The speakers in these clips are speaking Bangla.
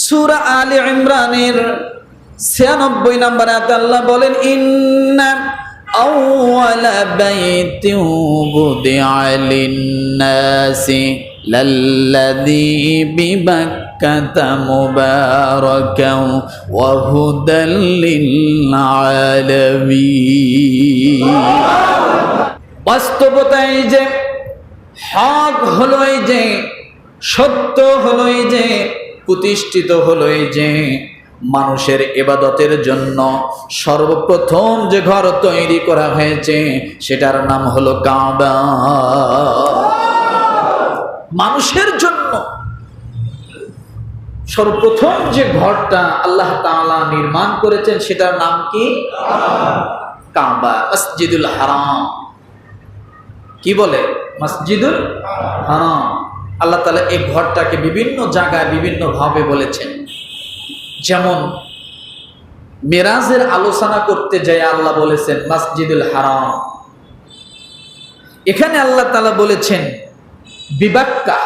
সুরা আলী ইমরানের ছিয়ানব্বই নম্বর আয়াতে আল্লাহ বলেন ইন্না أول بيت وضع للناس للذي ببكة مباركا وهدى للعالمين বাস্তবতা এই যে হক হলো এই যে সত্য হলো এই যে প্রতিষ্ঠিত হলো এই যে মানুষের এবাদতের জন্য সর্বপ্রথম যে ঘর তৈরি করা হয়েছে, সেটার নাম হলো কাবা। মানুষের জন্য সর্বপ্রথম যে ঘরটা আল্লাহ তাআলা নির্মাণ করেছেন, সেটার নাম কি? কাবা, মসজিদুল হারাম। কি বলে? মসজিদুল হারাম। আল্লাহ তালা এই ঘরটাকে বিভিন্ন জায়গায় বিভিন্ন ভাবে বলেছেন। যেমন, মেরাজের আলোচনা করতে যায় আল্লাহ বলেছেন, মসজিদুল হারাম। এখানে আল্লাহ তালা বলেছেন, বিবাক্কা।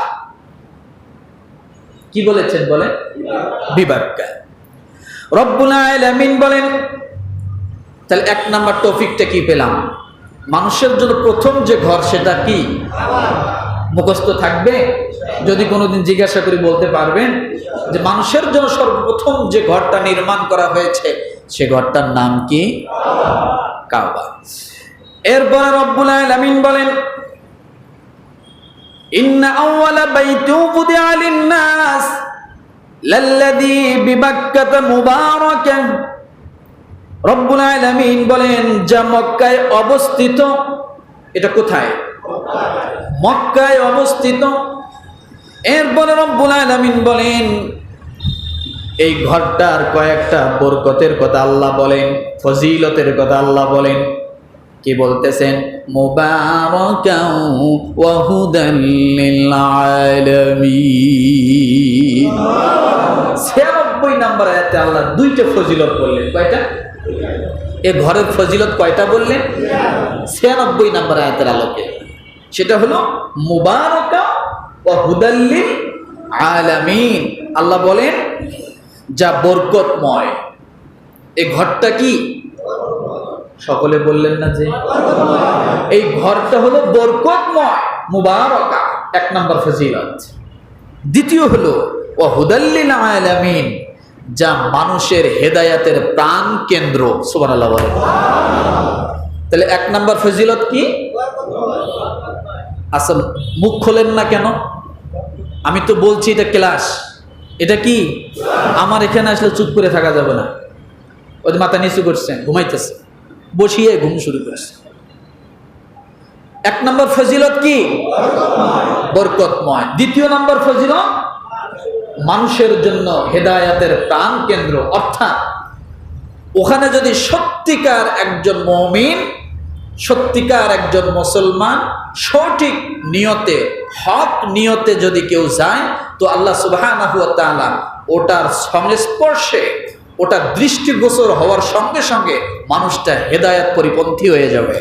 কি বলেছেন বলে বিবাক্কা। রব্বুল আলামিন বলেন, তাহলে এক নাম্বার টপিকটা কি পেলাম? মানুষের জন্য প্রথম যে ঘর সেটা কি? মুখস্থ থাকবে? যদি কোনোদিন জিজ্ঞাসা করি বলতে পারবেন যে মানুষের জন্য সর্বপ্রথম যে ঘরটা নির্মাণ করা হয়েছে, সে ঘরটার নাম কি? কাবা। এরপরে রব্বুল আলামিন বলেন লিন-নাস রব্বুল বলেন অবস্থিত, এটা কোথায়? মক্কায় অবস্থিত। এরপরে রব্বুল আলামিন বলেন, এই ঘরটার কয়েকটা বরকতের কথা আল্লাহ বলেন, ফজিলতের কথা আল্লাহ বলেন। কি বলতেছেন? 96 নম্বর আয়াতে আল্লাহ দুইটা ফজিলত বললেন। কয়টা? এ ঘরের ফজিলত কয়টা বললেন? 96 নম্বর আয়াতের আলোকে। সেটা হলো মুবারকা ওয়া হুদাল আলামিন। আল্লাহ বলেন, যা বরকতময়। এই ঘরটা কি? সকলে বললেন না যে। এই ঘরটা হলো বরকতময়, মুবারকা, এক নম্বর ফজিলত। দ্বিতীয় হলো ও হুদাল্লিল আলামিন, যা মানুষের হেদায়াতের প্রাণ কেন্দ্র। সুবহানাল্লাহ বলেন। তাহলে এক নম্বর ফজিলত কি? আসল মুখ খোলেন না কেন? আমি তো বলছি এটা ক্লাস। এটা কি? আমার এখানে আসলে চুপ করে থাকা যাবে না। ওই মাথা নিচু করছেন ঘুমাইতেছে। বসিয়ে ঘুম শুরু করছে। এক নম্বর ফজিলত কি? বরকতময়। দ্বিতীয় নম্বর ফজিলত? মানুষের জন্য হেদায়াতের প্রাণ কেন্দ্র অর্থাৎ, ওখানে যদি সত্যিকার একজন মমিন সত্যিকার একজন মুসলমান সঠিক নিয়তে, হক নিয়তে যদি কেউ যায়, তো আল্লাহ সুবাহ ওটার সংস্পর্শে, ওটা দৃষ্টিগোচর হওয়ার সঙ্গে সঙ্গে মানুষটা হেদায়াত পরিপন্থী হয়ে যাবে।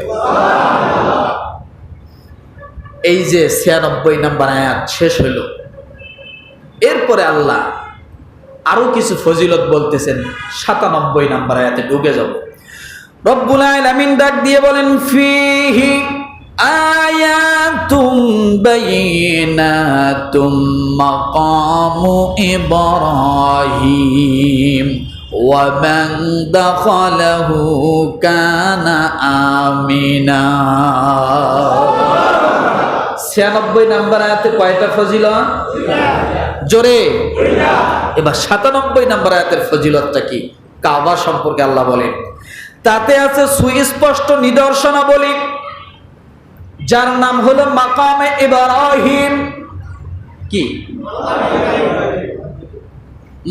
এই যে ছিয়ানব্বই নাম্বার আয়াত শেষ হইল। এরপরে আল্লাহ আরও কিছু ফজিলত বলতেছেন, সাতানব্বই নাম্বার আয়াতে ঢুকে যাব। রব্বুল আলামিন ডাক দিয়ে বলেন ফিহি আয়াতুম বাইনাতুম মাকামু ইব্রাহিম ومن دخله كان آمنا ছিয়ানব্বই নাম্বার আয়াতে কয়টা ফজিলত জোরে এবার সাতানব্বই নাম্বার আয়াতের ফজিলতটা কি কাবা সম্পর্কে আল্লাহ বলেন তাতে আছে সুস্পষ্ট নিদর্শনাবলী, যার নাম হলো মাকামে ইব্রাহিম। কি?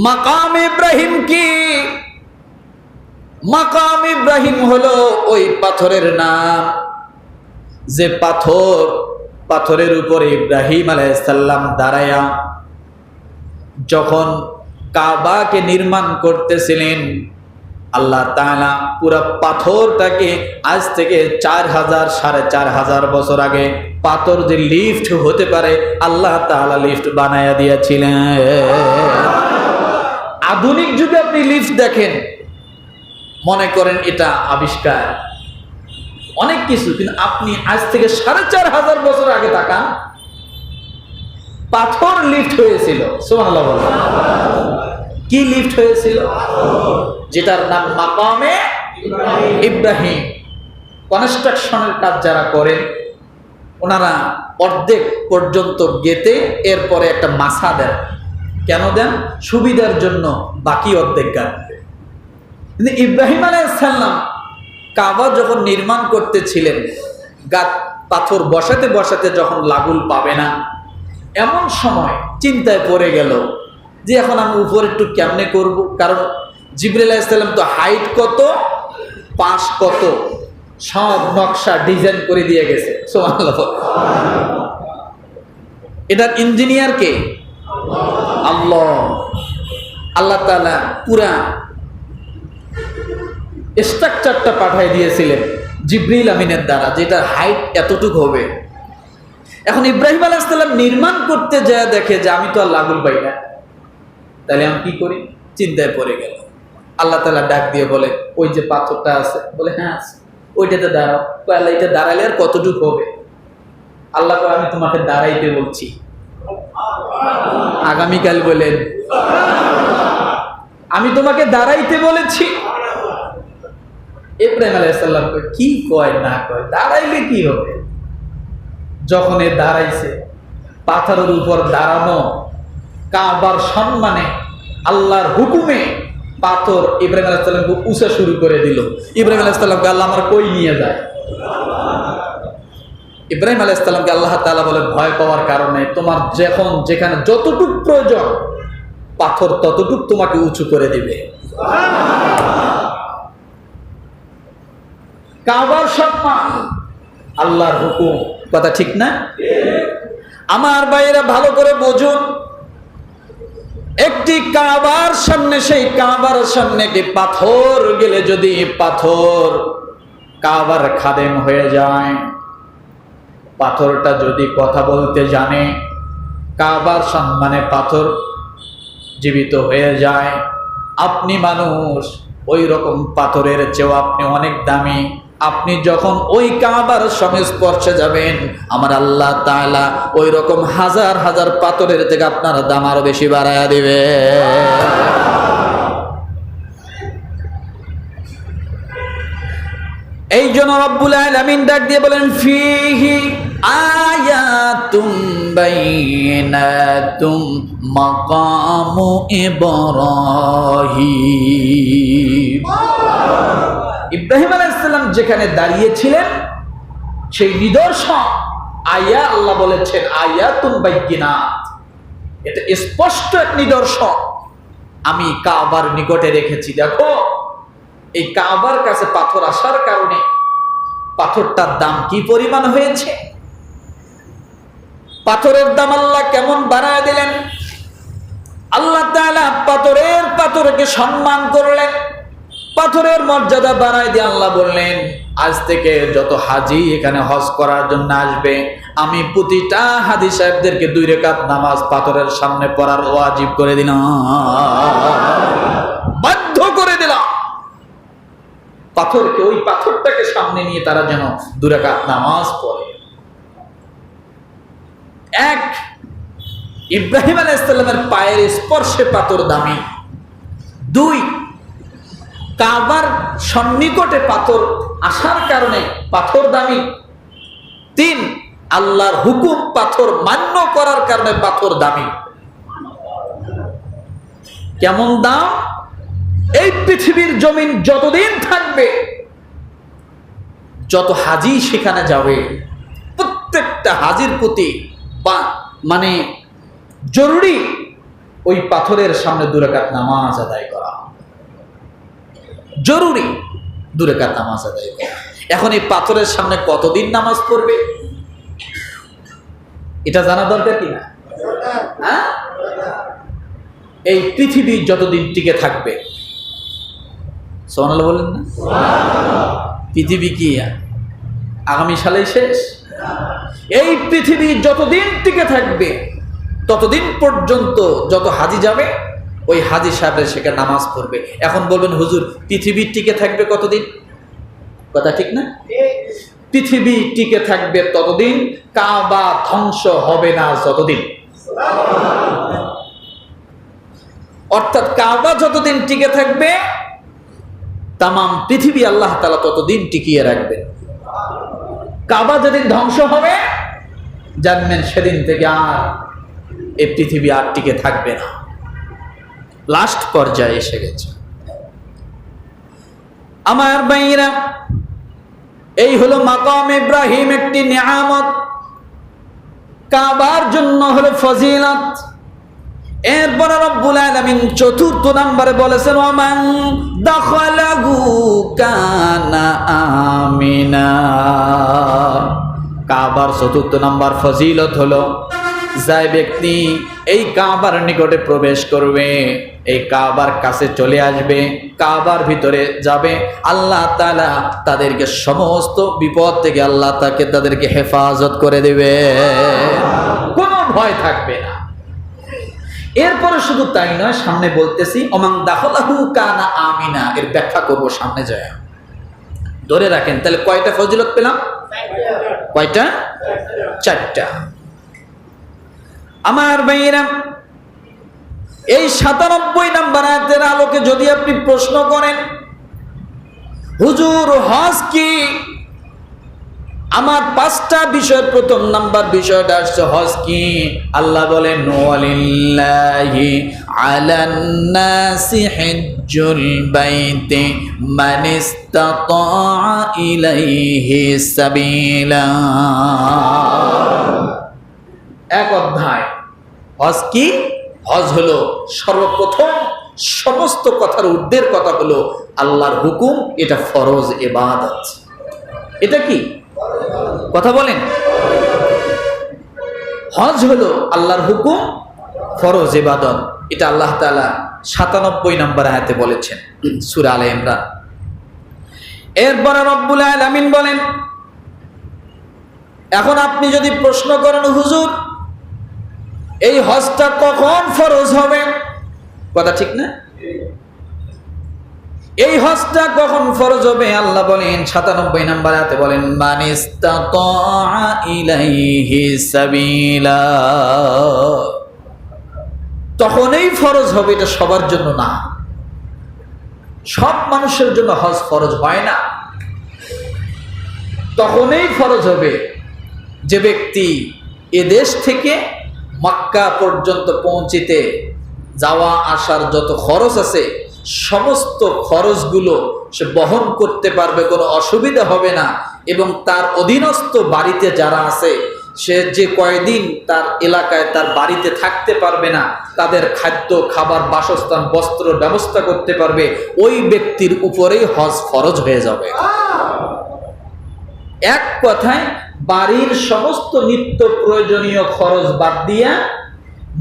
মাকাম ইব্রাহিম কি? মাকাম ইব্রাহিম হলো ওই পাথরের নাম, যে পাথর, পাথরের উপরে ইব্রাহিম আলাইসাল্লাম দাঁড়ায়া, যখন কাবাকে নির্মাণ করতেছিলেন আল্লাহ তাআলা পুরা পাথরটাকে আজ থেকে চার হাজার, সাড়ে চার হাজার বছর আগে পাথর যে লিফট হতে পারে, আল্লাহ তাআলা লিফট বানায়া দিয়েছিলেন। আধুনিক যুগে আপনি লিফট দেখেন, মনে করেন এটা আবিষ্কার। অনেক কিছু, কিন্তু আপনি আজ থেকে সাড়ে চার হাজার বছর আগে তাকান, পাথর লিফট হয়েছিল। বলেন। কি লিফট হয়েছিল? যেটার নাম মাকামে ইব্রাহিম। কনস্ট্রাকশনের কাজ যারা করেন, ওনারা অর্ধেক পর্যন্ত গেতে এরপরে একটা মাছা দেন। কেন দেন? সুবিধার জন্য বাকি অর্ধেক গাঁথবে কিন্তু ইব্রাহিম আলাইসাল্লাম কাবা যখন নির্মাণ করতেছিলেন গাত পাথর বসাতে বসাতে যখন লাগুল পাবে না, এমন সময় চিন্তায় পড়ে গেল যে এখন আমি উপরে একটু কেমনে করব? কারণ জিবরিল আলাইসাল্লাম তো হাইট কত? পাশ কত? সব নকশা ডিজাইন করে দিয়ে গেছে। এটার ইঞ্জিনিয়ার কে? আল্লাহ। আল্লাহ তাআলা পুরা স্ট্রাকচারটা পাঠাই দিয়েছিলেন জিব্রিল আমিনের দ্বারা যেটা হাইট এতটুকু হবে। এখন ইব্রাহিম আলাইসাল্লাম নির্মাণ করতে যায় দেখে যে আমি তো আর লাগুল পাই না। তাহলে আমি কি করি? চিন্তায় পড়ে গেল আল্লাহ তালা ডাক দিয়ে বলে, ওই যে পাথরটা আছে। বলে হ্যাঁ আছে। ওইটাতে দাঁড়াও। আল্লাহ, এটা দাঁড়ালে আর কতটুকু হবে? আল্লাহ আমি তোমাকে দাঁড়াইতে বলছি। আগামীকাল বলেন, আমি তোমাকে দাঁড়াইতে বলেছি। ইব্রাহিম আলাইসাল্লাম কি কয়, না কয়, দাঁড়াইলে কি হবে? যখন এ দাঁড়াইছে, পাথরের উপর দাঁড়ানো কাবার সম্মানে, আল্লাহর হুকুমে পাথর ইব্রাহিম আলাইসাল্লামকে উষা শুরু করে দিল। ইব্রাহিম আলাইসাল্লামকে আল্লাহ আমার কই নিয়ে যায়? ইব্রাহিম আলাইসাল্লামকে আল্লাহ তাআলা বলে ভয় পাওয়ার কারণে তোমার যখন যেখানে যতটুক প্রয়োজন পাথর ততটুক তোমাকে উঁচু করে দিবে। কাবার সম্মান আল্লাহর হুকুম। কথা ঠিক না? আমার বাইরে ভালো করে বুঝুন একটি কাবার সামনে, সেই কাবার সামনে একটি পাথর গেলে যদি পাথর কাবার খাদেম হয়ে যায়, পাথরটা যদি কথা বলতে জানে, কাবার সম্মানে পাথর জীবিত হয়ে যায়। আপনি মানুষ, ওই রকম পাথরের চেয়েও আপনি অনেক দামি। আপনি যখন ওই কাবার সংস্পর্শে যাবেন, আমার আল্লাহ তাআলা ওই রকম হাজার হাজার পাথরের থেকে আপনার দাম আরও বেশি বাড়ায়া দিবে। এই জন্য রব্বুল আলামিন ডাক দিয়ে বলেন, ফিহি আয়াতুম বাইনাতুম মাকামু ইব্রাহিম। ইব্রাহিম আলাইসাল্লাম যেখানে দাঁড়িয়েছিলেন, সেই নিদর্শন আয়া আল্লাহ বলেছেন আয়া তুম বাইকিনাত এটা স্পষ্ট এক নিদর্শন। আমি কাবার নিকটে রেখেছি। দেখো, এই কাবার কাছে পাথর আসার কারণে পাথরটার দাম কি পরিমাণ হয়েছে? পাথরের দাম আল্লাহ কেমন বাড়ায় দিলেন? আল্লাহ পাথরের পাথরকে সম্মান করলেন। পাথরের মর্যাদা বাড়ায় দিয়ে আল্লাহ বললেন, আজ থেকে যত হাজি এখানে হজ করার জন্য আসবে, আমি প্রতিটা হাজি সাহেবদেরকে দুই রেখাত নামাজ পাথরের সামনে পড়ার ওয়াজিব করে দিলাম। বাধ্য করে দিলাম। পাথরকে, ওই পাথরটাকে সামনে নিয়ে তারা যেন দুরাকাত নামাজ পড়ে। এক, ইব্রাহিম আলাইসাল্লামের পায়ের স্পর্শে পাথর দামি। দুই কাবার সন্নিকটে পাথর আসার কারণে পাথর দামি। তিন, আল্লাহর হুকুম পাথর মান্য করার কারণে পাথর দামি। কেমন দাম? এই পৃথিবীর জমিন যতদিন থাকবে, যত হাজি সেখানে যাবে। প্রত্যেকটা হাজির প্রতি বা মানে জরুরি ওই পাথরের সামনে দুরাকাত নামাজ আদায় করা। জরুরি। দূরে কার নামাজ আদায় করা? এখন এই পাথরের সামনে কতদিন নামাজ পড়বে? এটা জানা দরকার কিনা হ্যাঁ? এই পৃথিবী যতদিন টিকে থাকবে। সোনাল বলেন না? পৃথিবী কি আগামী সালেই শেষ? এই পৃথিবী যতদিন টিকে থাকবে, ততদিন পর্যন্ত যত হাজি যাবে ওই হাজি সাহেবের সেখানে নামাজ পড়বে। এখন বলবেন, হুজুর, পৃথিবী টিকে থাকবে কতদিন? কথা ঠিক না? পৃথিবী টিকে থাকবে ততদিন, কাবা ধ্বংস হবে না যতদিন। অর্থাৎ কাবা যতদিন টিকে থাকবে তাম পৃথিবী আল্লাহ তালা ততদিন টিকিয়ে রাখবেন কাবা যেদিন ধ্বংস হবে, জানবেন সেদিন থেকে আর এই পৃথিবী আর টিকে থাকবে না। লাস্ট পর্যায়ে এসে গেছে। আমার বাইরা এই হলো মাকাম ইব্রাহিম একটি নিয়ামত। কাবার জন্য হলো ফজিলত। এরপরে রব্বুল আলামিন চতুর্থ নম্বরে বলেছেন, ওমান দখলাহু কানা আমিনা। কাবার চতুর্থ নম্বর ফজিলত হলো যে ব্যক্তি এই কাবার নিকটে প্রবেশ করবে, এই কাবার কাছে চলে আসবে, কাবার ভিতরে যাবে। আল্লাহ তাআলা তাদেরকে সমস্ত বিপদ থেকে আল্লাহ তাকে তাদেরকে হেফাজত করে দেবে। কোনো ভয় থাকবে না। এরপরে শুধু তাই নয়, সামনে বলতেছি অমাং দাখলাহু কানা আমিনা, এর ব্যাখ্যা করব সামনে যায়। ধরে রাখেন, তাহলে কয়টা ফজিলত পেলাম? কয়টা? চারটা। আমার ভাইয়েরা, এই সাতানব্বই নাম্বার আয়াতের আলোকে যদি আপনি প্রশ্ন করেন, হুজুর, হজ কি? আমার পাঁচটা বিষয়, প্রথম নাম্বার বিষয়টা আসছে, হজ কি? আল্লাহ ইলাইহি সাবিলা। এক অধ্যায়। হজ কি? হজ হলো সর্বপ্রথম সমস্ত কথার ঊর্ধ্বের কথা হলো আল্লাহর হুকুম, এটা ফরজ এবাদত এটা কি? কথা বলেন। হজ হলো আল্লাহর হুকুম, ফরজ এবাদত এটা আল্লাহ তাআলা সাতানব্বই নম্বর আয়াতে বলেছেন, সুরা আলে ইমরান। এরপরে রব্বুল আলামিন বলেন, এখন আপনি যদি প্রশ্ন করেন, হুজুর এই হজটা কখন ফরজ হবে? কথা ঠিক না? এই হজটা কখন ফরজ হবে? আল্লাহ বলেন, সাতানব্বই নাম্বার হাতে বলেন সাবিলা। তখনই ফরজ হবে, এটা সবার জন্য না। সব মানুষের জন্য হজ ফরজ হয় না। তখনই ফরজ হবে যে ব্যক্তি এ দেশ থেকে মক্কা পর্যন্ত পৌঁছিতে যাওয়া আসার যত খরচ আছে সমস্ত খরচগুলো সে বহন করতে পারবে কোনো অসুবিধা হবে না। এবং তার অধীনস্থ বাড়িতে যারা আছে সে যে কয়দিন তার এলাকায় তার বাড়িতে থাকতে পারবে না তাদের খাদ্য খাবার বাসস্থান বস্ত্র ব্যবস্থা করতে পারবে ওই ব্যক্তির উপরেই হজ ফরজ হয়ে যাবে। এক কথায় বাড়ির সমস্ত নিত্য প্রয়োজনীয় খরচ বাদ দিয়া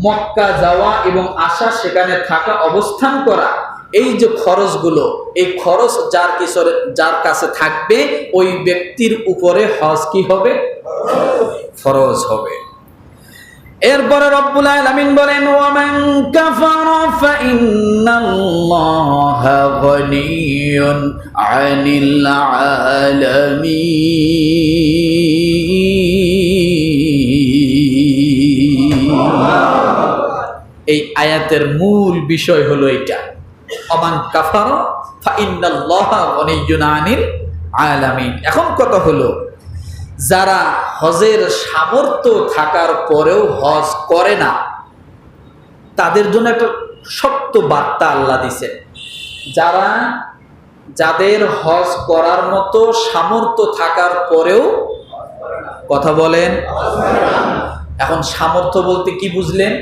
মক্কা যাওয়া এবং আসা, সেখানে থাকা, অবস্থান করা, এই যে খরচগুলো, এই খরচ যার কিশোর, যার কাছে থাকবে, ওই ব্যক্তির উপরে হজ কি হবে? ফরজ হবে। এরপরে রব্বুল আলামিন বলেন, ওয়ামান কাফারা ফাইন্নাল্লাহা গনিয়ুন আনিল আলামিন। এই আয়াতের মূল বিষয় হলো এটা অমান কাফার ফাইন্নাল্লাহা গনিয়ুন আনিল আলামিন। এখন কথা হলো যারা হজের সামর্থ্য থাকার পরেও হজ করে না, তাদের জন্য একটা শক্ত বার্তা আল্লাহ দিছে যারা যাদের হজ করার মতো সামর্থ্য থাকার পরেও কথা বলেন। এখন সামর্থ্য বলতে কি বুঝলেন?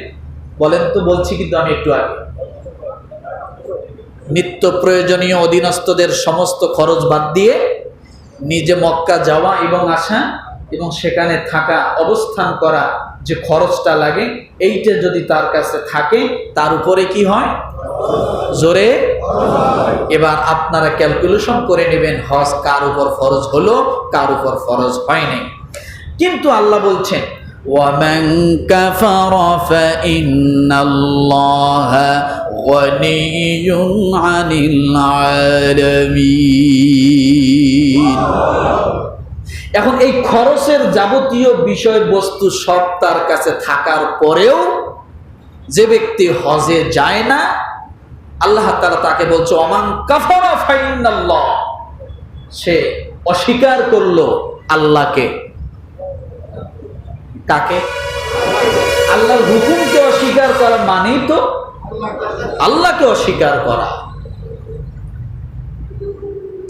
বলেন তো, বলছি কিন্তু আমি একটু আগে। নিত্য প্রয়োজনীয় অধীনস্থদের সমস্ত খরচ বাদ দিয়ে নিজে মক্কা যাওয়া এবং আসা এবং সেখানে থাকা অবস্থান করা যে খরচটা লাগে এইটা যদি তার কাছে থাকে তার উপরে কি হয় জোরে এবার আপনারা ক্যালকুলেশন করে নেবেন হজ কার উপর ফরজ হলো কার উপর ফরজ হয়নি কিন্তু আল্লাহ বলছেন ومن كفر فإن الله غني عن العالمين এখন এই খরচের যাবতীয় বিষয়বস্তু সব তার কাছে থাকার পরেও যে ব্যক্তি হজে যায় না আল্লাহ তারা তাকে বলছে অমান কাফারা ফাইনাল্লাহ সে অস্বীকার করলো আল্লাহকে কাকে আল্লাহর হুকুমকে অস্বীকার করা মানেই তো আল্লাহকে অস্বীকার করা।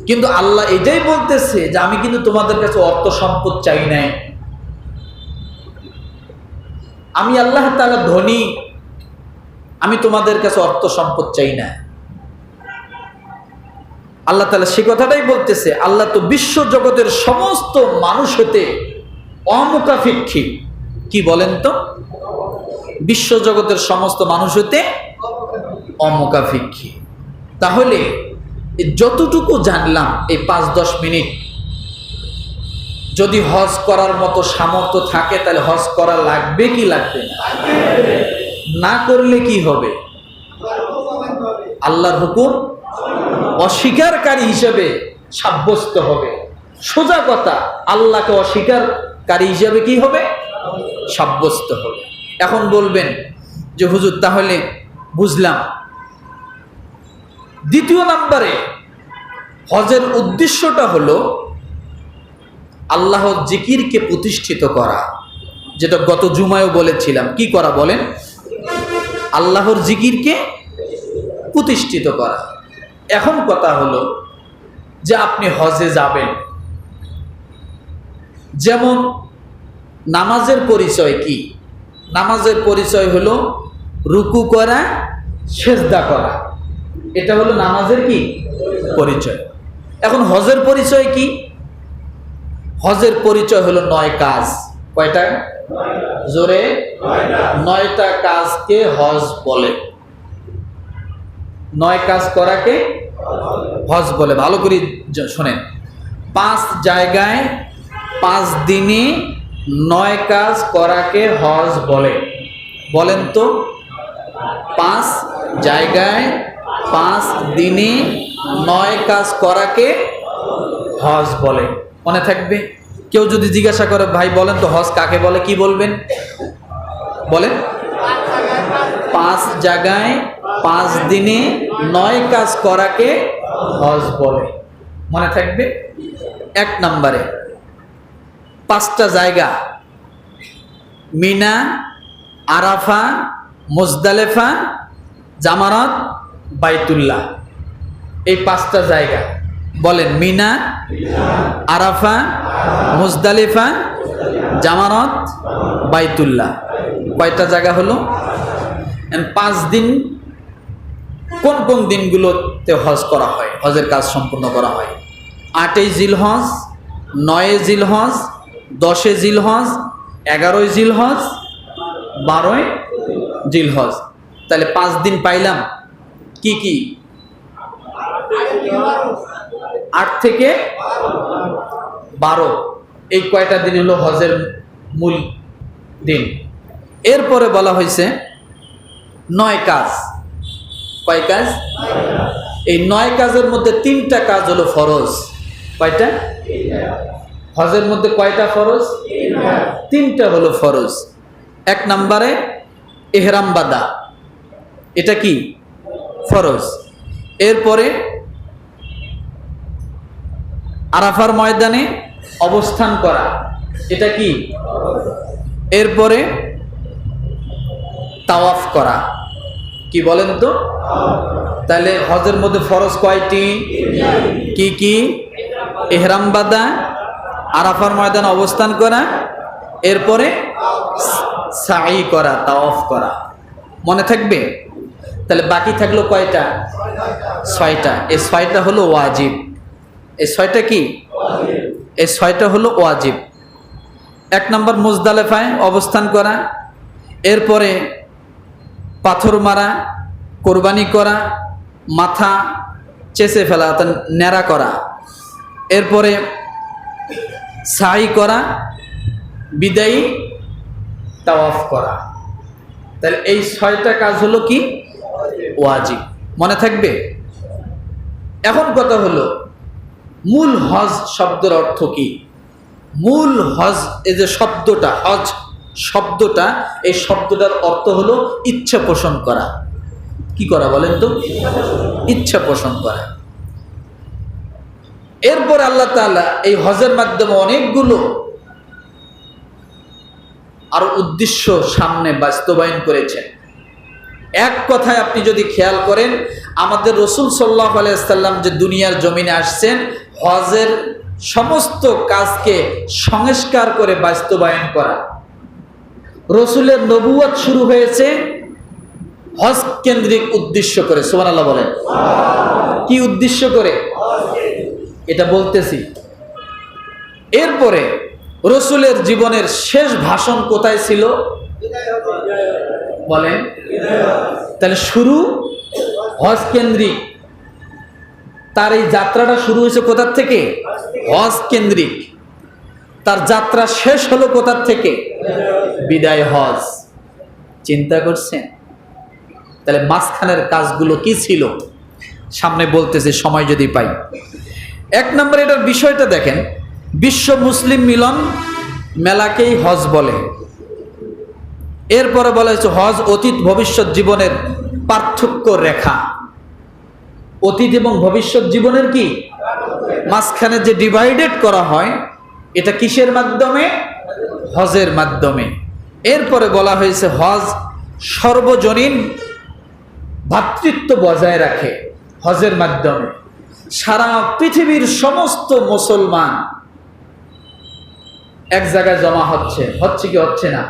কিন্তু আল্লাহ এটাই বলতেছে যে আমি কিন্তু তোমাদের কাছে অর্থ সম্পদ চাই নাই। আমি আল্লাহ তাআলা ধনী, আমি তোমাদের কাছে অর্থ সম্পদ চাই না আল্লাহ তাআলা সে কথাটাই বলতেছে, আল্লাহ তো বিশ্ব জগতের সমস্ত মানুষ হতে অমুখাপেক্ষী কি বলেন তো? বিশ্ব জগতের সমস্ত মানুষ হতে অমুখাপেক্ষী তাহলে যতটুকু জানলাম এই পাঁচ দশ মিনিট, যদি হজ করার মতো সামর্থ্য থাকে, তাহলে হজ করা লাগবে কি লাগবে না? করলে কি হবে? আল্লাহর হুকুম অস্বীকারকারী হিসেবে সাব্যস্ত হবে। সোজা কথা, আল্লাহকে অস্বীকারকারী হিসেবে কি হবে? সাব্যস্ত হবে। এখন বলবেন যে, হুজুর, তাহলে বুঝলাম। দ্বিতীয় নম্বরে, হজের উদ্দেশ্যটা হলো আল্লাহ জিকিরকে প্রতিষ্ঠিত করা, যেটা গত জুমায়ও বলেছিলাম। কি করা বলেন? আল্লাহর জিকিরকে প্রতিষ্ঠিত করা। এখন কথা হলো যে, আপনি হজে যাবেন। যেমন নামাজের পরিচয় কি? নামাজের পরিচয় হলো রুকু করা, সেজদা করা। এটা হলো নামাজের কি? পরিচয়। এখন হজের পরিচয় কি? হজের পরিচয় হলো নয় কাজ। কয়টা? জোরে? নয়টা কাজকে হজ বলে। নয় কাজ করাকে হজ বলে। ভালো করে শোনেন। পাঁচ জায়গায় পাঁচ দিনে নয় কাজ করাকে হজ বলে। বলেন তো, পাঁচ জায়গায়, পাঁচ দিনে নয় কাজ করাকে হজ বলে। মনে থাকবে? কেউ যদি জিজ্ঞাসা করে, ভাই, বলেন তো হজ কাকে বলে, কি বলবেন? বলেন। পাঁচ জায়গায়, পাঁচ দিনে নয় কাজ করাকে হজ বলে। মনে থাকবে? এক নম্বরে। পাঁচটা জায়গা। মিনা, আরাফা, মুজদালেফা জামারত বাইতুল্লাহ। এই পাঁচটা জায়গা। বলেন, Mina, Arafah, Muzdalifah Jamarat Baitullah. কয়টা জায়গা হলো? পাঁচ দিন কোন কোন দিনগুলোতে হজ করা হয়? হজের কাজ সম্পূর্ণ করা হয়? আটই জিল হজ নয়ে জিল হজ দশে জিল হজ এগারোই জিল হজ বারোই জিল হজ তাহলে পাঁচ দিন পাইলাম। কি কি? আট থেকে বারো। এই কয়টা দিন হলো হজের মূল দিন। এরপরে বলা হয়েছে নয় কাজ। কয় কাজ? এই নয় কাজের মধ্যে তিনটা কাজ হলো ফরজ। কয়টা? হজের মধ্যে কয়টা ফরজ? তিনটা হলো ফরজ। এক নম্বরে এহরাম বাদা এটা কি? ফরজ। এরপরে আরাফার ময়দানে অবস্থান করা। এটা কি? এরপরে তাওয়াফ করা। কি বলেন তো? তাহলে হজের মধ্যে ফরজ কয়টি? কি কি? এহরাম বাদা আরাফার ময়দানে অবস্থান করা, এরপরে সাই করা, তাওয়াফ করা। মনে থাকবে? তাহলে বাকি থাকল কয়টা? ছয়টা। এই ছয়টা হলো ওয়াজিব। এই ছয়টা কি? এই ছয়টা হলো ওয়াজিব। এক নম্বর মুজদালেফায় অবস্থান করা, এরপরে পাথর মারা, কোরবানি করা, মাথা চেঁচে ফেলা, অর্থাৎ ন্যাড়া করা। এরপরে সাই করা, বিদায়ী তাওয়াফ করা। তাহলে এই ছয়টা কাজ হলো কি? ওয়াজিব। মনে থাকবে? এখন কথা হলো, মূল হজ শব্দের অর্থ কি? মূল হজ, এই যে শব্দটা, হজ শব্দটা, এই শব্দটার অর্থ হলো ইচ্ছা পোষণ করা। কি করা বলেন তো? ইচ্ছা পোষণ করা। এরপর আল্লাহ তাআলা এই হজের মাধ্যমে অনেকগুলো আরও উদ্দেশ্য সামনে বাস্তবায়ন করেছেন। এক কথায় আপনি যদি খেয়াল করেন, আমাদের রসুল সাল্লাহ আলাইসাল্লাম যে দুনিয়ার জমিনে আসছেন, হজের সমস্ত কাজকে সংস্কার করে বাস্তবায়ন করা। রসুলের নবুয়ত শুরু হয়েছে হজ কেন্দ্রিক উদ্দেশ্য করে। সুমান আল্লাহ বলেন। কি উদ্দেশ্য করে? এটা বলতেছি। এরপরে রসুলের জীবনের শেষ ভাষণ কোথায় ছিল? বলেন। তাহলে শুরু হজ কেন্দ্রিক। তার এই যাত্রাটা শুরু হয়েছে কোথার থেকে? হজ কেন্দ্রিক। তার যাত্রা শেষ হলো কোথার থেকে? বিদায় হজ। চিন্তা করছেন? তাহলে মাঝখানের কাজগুলো কি ছিল? সামনে বলতেছে, সময় যদি পাই। এক নম্বরে এটার বিষয়টা দেখেন, বিশ্ব মুসলিম মিলন মেলাকেই হজ বলে। এরপরে বলা হয়েছে হজ অতীত ভবিষ্যৎ জীবনের পার্থক্য রেখা। অতীত এবং ভবিষ্যৎ জীবনের কি? মাঝখানে যে ডিভাইডেড করা হয়, এটা কিসের মাধ্যমে? হজের মাধ্যমে। এরপরে বলা হয়েছে হজ সর্বজনীন ভাতৃত্ব বজায় রাখে হজের মাধ্যমে। সারা পৃথিবীর সমস্ত মুসলমান এক জায়গায় জমা হচ্ছে। হচ্ছে কি হচ্ছে না?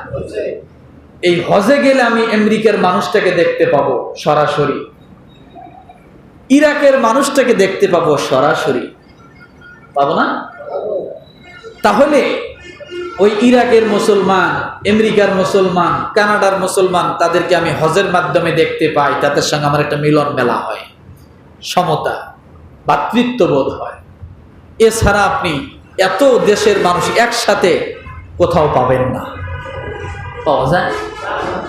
এই হজে গেলে আমি আমেরিকার মানুষটাকে দেখতে পাবো সরাসরি। ইরাকের মানুষটাকে দেখতে পাবো সরাসরি। পাবো না? তাহলে ওই ইরাকের মুসলমান আমেরিকার মুসলমান কানাডার মুসলমান তাদেরকে আমি হজের মাধ্যমে দেখতে পাই। তাদের সঙ্গে আমার একটা মিলন মেলা হয়। সমতা। ভাতৃত্ববোধ হয়। এছাড়া আপনি এত দেশের মানুষ একসাথে কোথাও পাবেন না। পাওয়া যায়?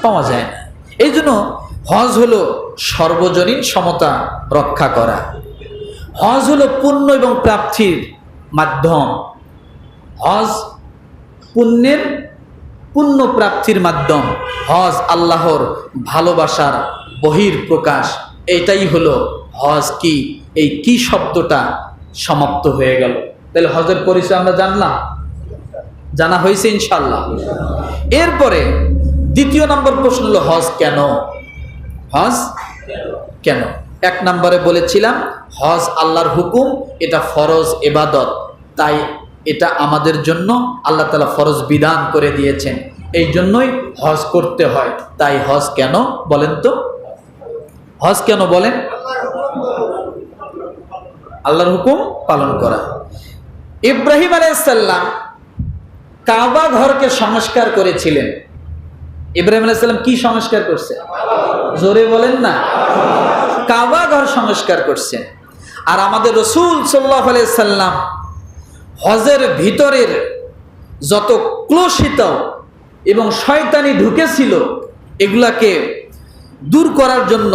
পাওয়া যায় না। এই জন্য হজ হলো সর্বজনীন সমতা রক্ষা করা। হজ হলো পুণ্য এবং প্রাপ্তির মাধ্যম। হজ পুণ্যের, পুণ্য প্রাপ্তির মাধ্যম। হজ আল্লাহর ভালোবাসার বহির প্রকাশ এটাই হলো হজ কি? এই কি শব্দটা সমাপ্ত হয়ে গেল? তাহলে হজের পরিচয় আমরা জানলাম। জানা হয়েছে ইনশাল্লাহ এরপরে দ্বিতীয় নম্বর প্রশ্ন হলো, হজ কেন? হজ কেন? এক নম্বরে বলেছিলাম, হজ আল্লাহর হুকুম, এটা ফরজ এবাদত। তাই এটা আমাদের জন্য আল্লাহ তালা ফরজ বিধান করে দিয়েছেন। এই জন্যই হজ করতে হয়। তাই হজ কেন বলেন তো? হজ কেন বলেন? আল্লাহর হুকুম পালন করা। ইব্রাহিম আলাইসাল্লাম কাবা ঘরকে সংস্কার করেছিলেন। ইব্রাহিম আলাইসাল্লাম কি সংস্কার করছে? জোরে বলেন না। কাবা ঘর সংস্কার করছেন আর আমাদের রসুল সাল্লাহ আলাইসাল্লাম হজের ভিতরের যত ক্লোশিত এবং শয়তানি ঢুকেছিল, এগুলাকে দূর করার জন্য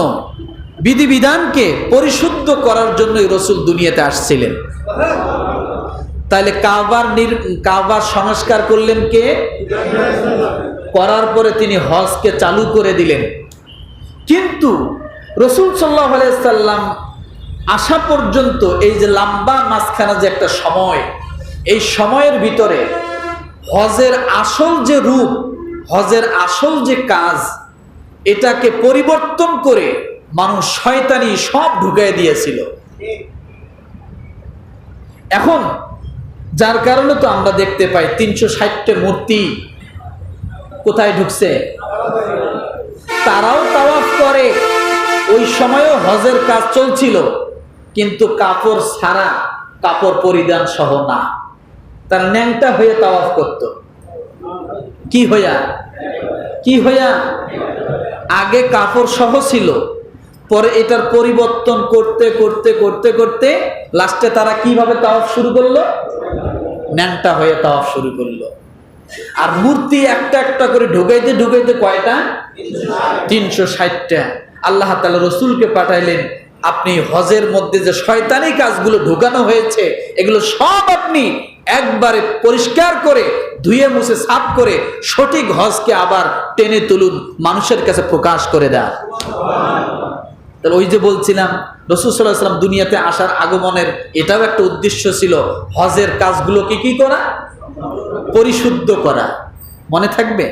বিধিবিধানকে পরিশুদ্ধ করার জন্যই রসুল দুনিয়াতে আসছিলেন। তাহলে কাবার নির, কাবার সংস্কার করলেন কে? করার পরে তিনি হজকে চালু করে দিলেন। কিন্তু রসুল সাল্লাহ সাল্লাম আসা পর্যন্ত এই যে লম্বা মাঝখানে যে একটা সময়, এই সময়ের ভিতরে হজের আসল যে রূপ, হজের আসল যে কাজ, এটাকে পরিবর্তন করে মানুষ শয়তানি সব ঢুকাই দিয়েছিল। এখন, যার কারণে তো আমরা দেখতে পাই তিনশো ষাটটা মূর্তি কোথায় ঢুকছে? তারাও তাওয়াফ করে। ওই সময়ও হজের কাজ চলছিল, কিন্তু কাপড় ছাড়া, কাপড় পরিধান সহ না। তার ন্যাংটা হয়ে তাওয়াফ করত। কি হইয়া? কি হইয়া? আগে কাপড় সহ ছিল পরে এটার পরিবর্তন করতে করতে করতে করতে লাস্টে তারা কীভাবে তাওয়াফ শুরু করল? ন্যাংটা হয়ে তাওয়াফ শুরু করল। আর মূর্তি একটা একটা করে ঢুকাইতে ঢুকাইতে কয়টা? তিনশো ষাটটা। আল্লাহ তালা রসুলকে পাঠাইলেন, আপনি হজের মধ্যে যে শয়তানি কাজগুলো ঢুকানো হয়েছে, এগুলো সব আপনি একবারে পরিষ্কার করে, ধুয়ে মুছে, সাফ করে, সঠিক হজকে আবার টেনে তুলুন, মানুষের কাছে প্রকাশ করে দেন। তাহলে ওই যে বলছিলাম, রসুল সাল্লাহাম দুনিয়াতে আসার আগমনের এটাও একটা উদ্দেশ্য ছিল, হজের কাজগুলোকে কি করা? পরিশুদ্ধ করা। মনে থাকবে?